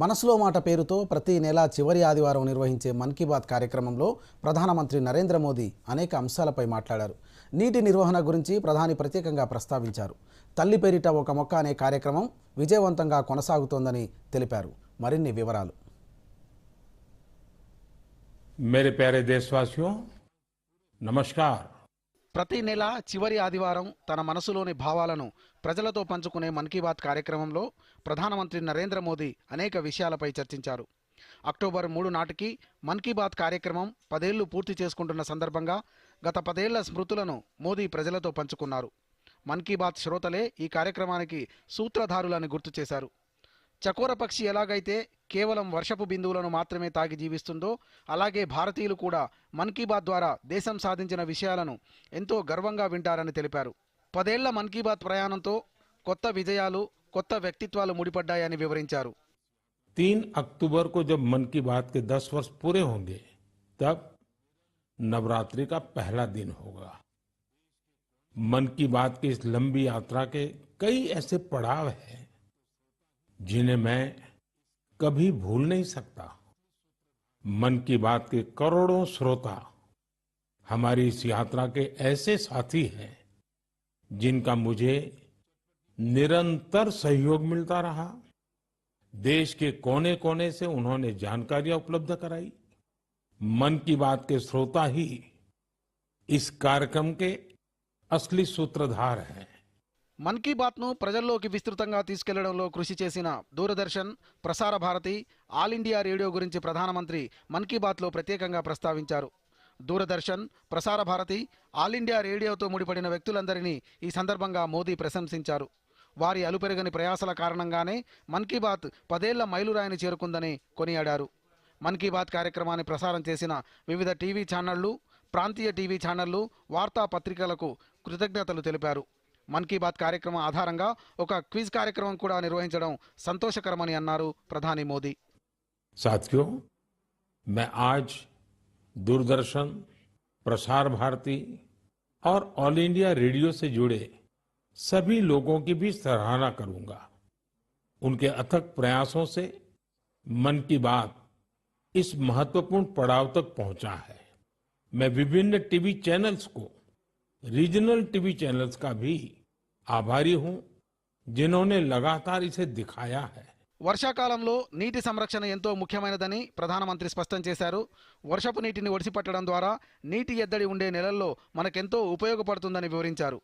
మనసులో మాట పేరుతో ప్రతి నెల చివరి ఆదివారం నిర్వహించే మన్ కీ బాత్ కార్యక్రమంలో ప్రధానమంత్రి నరేంద్ర మోదీ అనేక అంశాలపై మాట్లాడారు నీటి నిర్వహణ గురించి ప్రధాని ప్రత్యేకంగా ప్రస్తావించారు తల్లి పేరిట ఒక మొక్క అనే కార్యక్రమం విజయవంతంగా కొనసాగుతోందని తెలిపారు మరిన్ని వివరాలు నమస్కారం ప్రతి నెల చివరి ఆదివారం తన మనసులోని భావాలను ప్రజలతో పంచుకునే మన్ కీ బాత్ కార్యక్రమంలో ప్రధానమంత్రి నరేంద్ర మోదీ అనేక విషయాలపై చర్చించారు అక్టోబర్ మూడు నాటికి మన్ కీ బాత్ కార్యక్రమం పదేళ్లు పూర్తి చేసుకుంటున్న సందర్భంగా గత పదేళ్ల స్మృతులను మోదీ ప్రజలతో పంచుకున్నారు మన్ కీ బాత్ శ్రోతలే ఈ కార్యక్రమానికి సూత్రధారులని గుర్తు చేశారు చకోర పక్షి ఎలాగైతే కేవలం వర్షపు బిందువులను మాత్రమే తాగి జీవిస్తుందో అలాగే భారతీయులు కూడా మన్కీ బాద్ ద్వారా దేశం సాధించిన విషయాలను ఎంతో గర్వంగా వింటారని తెలిపారు 10 ఏళ్ల మన్కీ బాద్ ప్రయాణంతో కొత్త విజయాలు కొత్త వ్యక్తులు ముడిపడ్డాయని వివరించారు 3 అక్టోబర్ కోబ్ మన్కీ బాద్ కే 10 వ సంవత్సరాలు పూర్ే होंगे तब నవరాత్రి కా پہలా దిన్ హోగా మన్కీ బాద్ కే ఇస్ లంబీ యాత్ర కే కై ఏసే పడావ్ హై जिन्हें मैं कभी भूल नहीं सकता मन की बात के करोड़ों श्रोता हमारी इस यात्रा के ऐसे साथी हैं जिनका मुझे निरंतर सहयोग मिलता रहा देश के कोने कोने से उन्होंने जानकारियां उपलब्ध कराई मन की बात के श्रोता ही इस कार्यक्रम के असली सूत्रधार हैं మన్ కీ బాత్ను ప్రజల్లోకి విస్తృతంగా తీసుకెళ్లడంలో కృషి చేసిన Doordarshan Prasar Bharati all India radio గురించి ప్రధానమంత్రి మన్ కీ బాత్లో ప్రత్యేకంగా ప్రస్తావించారు దూరదర్శన్ ప్రసార భారతి ఆల్ ఇండియా రేడియోతో ముడిపడిన వ్యక్తులందరినీ ఈ సందర్భంగా మోదీ ప్రశంసించారు వారి అలుపెరగని ప్రయాసల కారణంగానే మన్ కీ బాత్ పదేళ్ల మైలురాయిని చేరుకుందని కొనియాడారు మన్ కీ బాత్ కార్యక్రమాన్ని ప్రసారం చేసిన వివిధ టీవీ ఛానళ్లు ప్రాంతీయ టీవీ ఛానళ్లు వార్తాపత్రికలకు కృతజ్ఞతలు తెలిపారు मन की बात कार्यक्रम आधार ఒక कार्यक्रम निर्वहित కూడా प्रधान मोदी साथियों मैं आज दूरदर्शन प्रसार भारती और ऑल इंडिया रेडियो से जुड़े सभी लोगों की भी सराहना करूंगा उनके अथक प्रयासों से मन की बात इस महत्वपूर्ण पड़ाव तक पहुंचा है मैं विभिन्न टीवी चैनल्स को रीजनल टीवी चैनल्स का भी ఆభారీ హూ జిన్హోనే లగాతార్ ఇసే దిఖాయా హై వర్షాకాలంలో నీటి సంరక్షణ ఎంతో ముఖ్యమైనదని ప్రధానమంత్రి స్పష్టం చేశారు వర్షపు నీటిని ఒడిసిపట్టడం ద్వారా నీటి ఎద్దడి ఉండే నెలల్లో మనకెంతో ఉపయోగపడుతుందని వివరించారు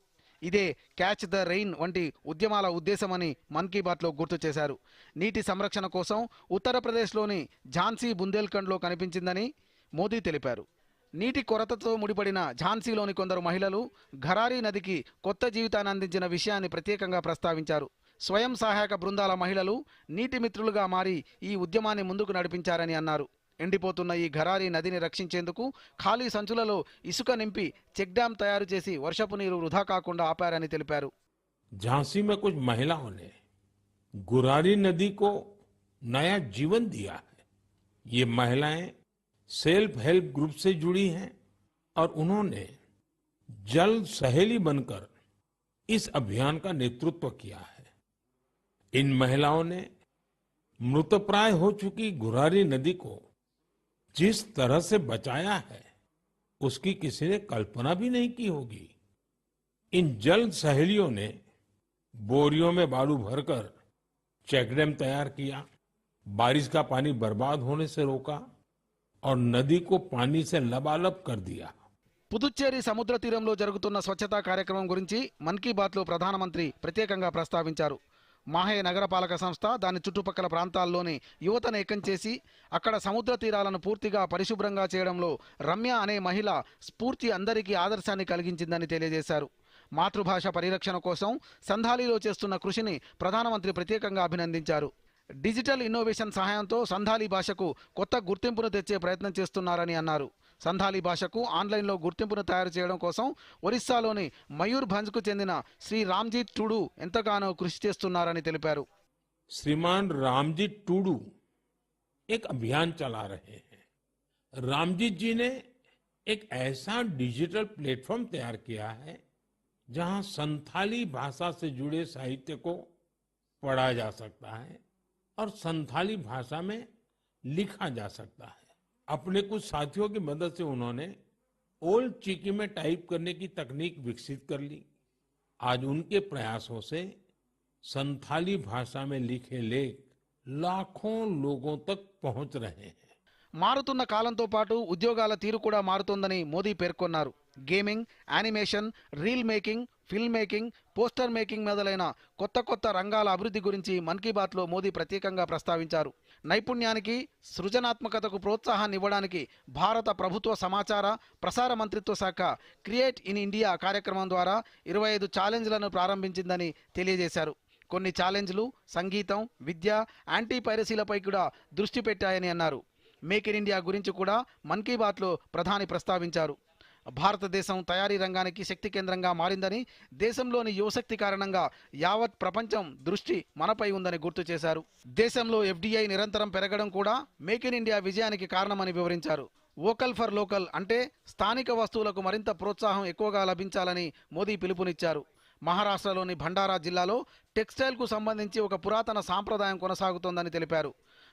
ఇదే క్యాచ్ ద రెయిన్ వంటి ఉద్యమాల ఉద్దేశమని మన్ కీ బాత్లో గుర్తు చేశారు నీటి సంరక్షణ కోసం ఉత్తరప్రదేశ్లోని ఝాన్సీ బుందేల్ఖండ్లో కనిపించిందని మోదీ తెలిపారు నీటి కొరతతో ముడిపడిన ఝాన్సీలోని కొందరు మహిళలు ఘరారీ నదికి కొత్త జీవితాన్ని అందించిన విషయాన్ని ప్రత్యేకంగా ప్రస్తావించారు స్వయం సహాయక బృందాల మహిళలు నీటి మిత్రులుగా మారి ఈ ఉద్యమాన్ని ముందుకు నడిపించారని అన్నారు ఎండిపోతున్న ఈ ఘరారీ నదిని రక్షించేందుకు ఖాళీ సంచులలో ఇసుక నింపి చెక్ డ్యామ్ తయారు చేసి వర్షపు నీరు వృధా కాకుండా ఆపారని తెలిపారు झांसी में कुछ महिलाओं ने गुरारी सेल्फ हेल्प ग्रुप से जुड़ी हैं और उन्होंने जल सहेली बनकर इस अभियान का नेतृत्व किया है इन महिलाओं ने मृतप्राय हो चुकी गुरारी नदी को जिस तरह से बचाया है उसकी किसी ने कल्पना भी नहीं की होगी इन जल सहेलियों ने बोरियों में बालू भरकर चेकडैम तैयार किया बारिश का पानी बर्बाद होने से रोका और नदी को पानी से लबालब कर दिया పుదుచ్చేరి సముద్ర తీరంలో జరుగుతున్న స్వచ్ఛతా కార్యక్రమం గురించి మన్ కీ బాత్లో ప్రధానమంత్రి ప్రత్యేకంగా ప్రస్తావించారు మాహే నగరపాలక సంస్థ దాని చుట్టుపక్కల ప్రాంతాల్లోని యువతను ఏకం చేసి అక్కడ సముద్ర తీరాలను పూర్తిగా పరిశుభ్రంగా చేయడంలో రమ్య అనే మహిళ స్ఫూర్తి అందరికీ ఆదర్శాన్ని కలిగించిందని తెలియజేశారు మాతృభాష పరిరక్షణ కోసం సంధాలిలో చేస్తున్న కృషిని ప్రధానమంత్రి ప్రత్యేకంగా అభినందించారు డిజిటల్ ఇన్నోవేషన్ సహాయంతో సంధాలి భాషకు కొత్త గుర్తింపుని తెచ్చే ప్రయత్నం చేస్తున్నారు అని అన్నారు సంధాలి భాషకు ఆన్లైన్ లో గుర్తింపుని తయారు చేయడం కోసం ఒరిస్సాలోని మయూర్ బంజుకు చెందిన శ్రీ రామజీత్ టూడు ఎంతగానో కృషి చేస్తున్నారు అని తెలిపారు శ్రీమన్ రామజీత్ టూడు ఒక અભિયાન چلا رہے ہیں రామజీత్ جی نے ایک ایسا డిజిటల్ ప్లాట్ఫామ్ تیار کیا ہے جہاں సంથાલી భాషా سے जुड़े साहित्य को पढ़ा जा सकता है और संथाली भाषा में लिखा जा सकता है अपने कुछ साथियों की मदद से उन्होंने ओल्ड चिकी में टाइप करने की तकनीक विकसित कर ली आज उनके प्रयासों से संथाली भाषा में लिखे लेख लाखों लोगों तक पहुंच रहे हैं मारत కాలంతో तो उद्योग मारत मोदी पे गेमिंग పేర్కొన్నారు reel making film making poster making మొదలైన కొత్త కొత్త రంగాల అభివృద్ధి గురించి మన్ కీ బాత్లో మోదీ ప్రత్యేకంగా ప్రస్తావించారు నైపుణ్యానికి సృజనాత్మకతకు ప్రోత్సాహాన్ని ఇవ్వడానికి భారత ప్రభుత్వ సమాచార ప్రసార మంత్రిత్వ శాఖ క్రియేట్ ఇన్ ఇండియా కార్యక్రమం ద్వారా ఇరవై ఐదు ఛాలెంజ్లను ప్రారంభించిందని తెలియజేశారు కొన్ని ఛాలెంజ్లు సంగీతం విద్య యాంటీ పైరసీలపై కూడా దృష్టి పెట్టాయని అన్నారు మేక్ ఇన్ ఇండియా గురించి కూడా మన్ కీ బాత్లో ప్రధాని ప్రస్తావించారు భారతదేశం తయారీ రంగానికి శక్తి కేంద్రంగా మారిందని దేశంలోని యువశక్తి కారణంగా యావత్ ప్రపంచం దృష్టి మనపై ఉందని గుర్తు చేశారు దేశంలో ఎఫ్డీఐ నిరంతరం పెరగడం కూడా మేక్ ఇన్ ఇండియా విజయానికి కారణమని వివరించారు వోకల్ ఫర్ లోకల్ అంటే స్థానిక వస్తువులకు మరింత ప్రోత్సాహం ఎక్కువగా లభించాలని మోదీ పిలుపునిచ్చారు మహారాష్ట్రలోని భండారా జిల్లాలో టెక్స్టైల్కు సంబంధించి ఒక పురాతన సాంప్రదాయం కొనసాగుతోందని తెలిపారు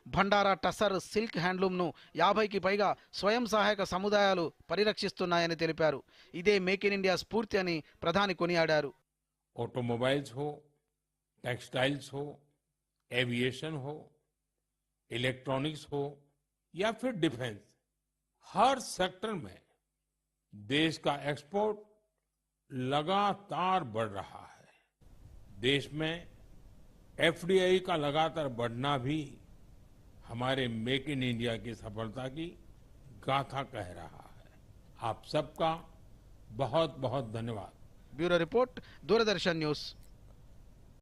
भंडारा टसर सिल्क हैंडलूम नो 50 की पेगा स्वयं सहायक समुदायలు పరిరక్షిస్తున్నారు అని తెలిపారు ఇదే మేక్ ఇన్ ఇండియా స్ఫూర్తి అని ప్రధాని కొనియాడారు ఆటోమొబైల్స్ హో టెక్స్టైల్స్ హో ఏవియేషన్ హో ఎలక్ట్రానిక్స్ హో యా ఫిర్ డిఫెన్స్ हर सेक्टर में देश का एक्सपोर्ट लगातार बढ़ रहा है देश में एफडीआई का लगातार बढ़ना भी हमारे मेक इन इंडिया की सफलता की गाथा कह रहा है आप सबका बहुत बहुत धन्यवाद ब्यूरो रिपोर्ट दूरदर्शन न्यूज़